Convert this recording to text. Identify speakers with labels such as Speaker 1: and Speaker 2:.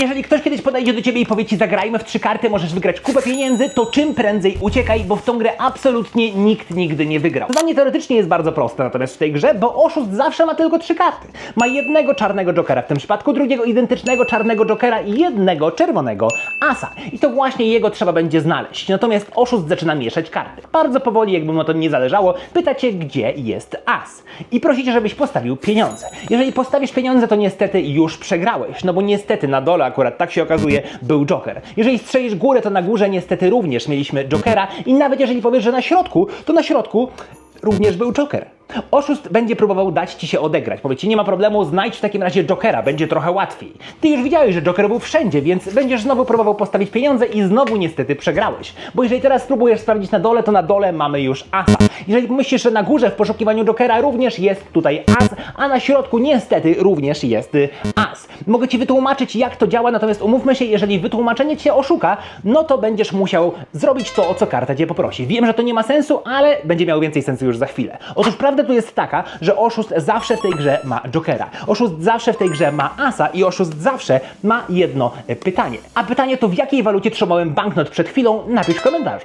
Speaker 1: Jeżeli ktoś kiedyś podejdzie do ciebie i powie ci zagrajmy w trzy karty, możesz wygrać kupę pieniędzy, to czym prędzej uciekaj, bo w tą grę absolutnie nikt nigdy nie wygrał. Zadanie teoretycznie jest bardzo proste natomiast w tej grze, bo oszust zawsze ma tylko trzy karty. Ma jednego czarnego jokera, w tym przypadku drugiego identycznego czarnego jokera i jednego czerwonego asa. I to właśnie jego trzeba będzie znaleźć. Natomiast oszust zaczyna mieszać karty. Bardzo powoli, jakby mu to nie zależało, pytacie, gdzie jest as. I prosicie, żebyś postawił pieniądze. Jeżeli postawisz pieniądze, to niestety już przegrałeś, no bo niestety na dole akurat tak się okazuje był joker. Jeżeli strzelisz górę, to na górze niestety również mieliśmy jokera i nawet jeżeli powiesz, że na środku, to na środku również był joker. Oszust będzie próbował dać ci się odegrać. Powie ci, nie ma problemu, znajdź w takim razie Jokera, będzie trochę łatwiej. Ty już widziałeś, że Joker był wszędzie, więc będziesz znowu próbował postawić pieniądze i znowu niestety przegrałeś. Bo jeżeli teraz spróbujesz sprawdzić na dole, to na dole mamy już asa. Jeżeli myślisz, że na górze w poszukiwaniu Jokera również jest tutaj as, a na środku niestety również jest as. Mogę ci wytłumaczyć, jak to działa, natomiast umówmy się, jeżeli wytłumaczenie cię oszuka, no to będziesz musiał zrobić to, o co karta cię poprosi. Wiem, że to nie ma sensu, ale będzie miało więcej sensu już za chwilę. Otóż prawda tu jest taka, że oszust zawsze w tej grze ma Jokera. Oszust zawsze w tej grze ma asa i oszust zawsze ma jedno e, pytanie. A pytanie to w jakiej walucie trzymałem banknot przed chwilą? Napisz w komentarzu.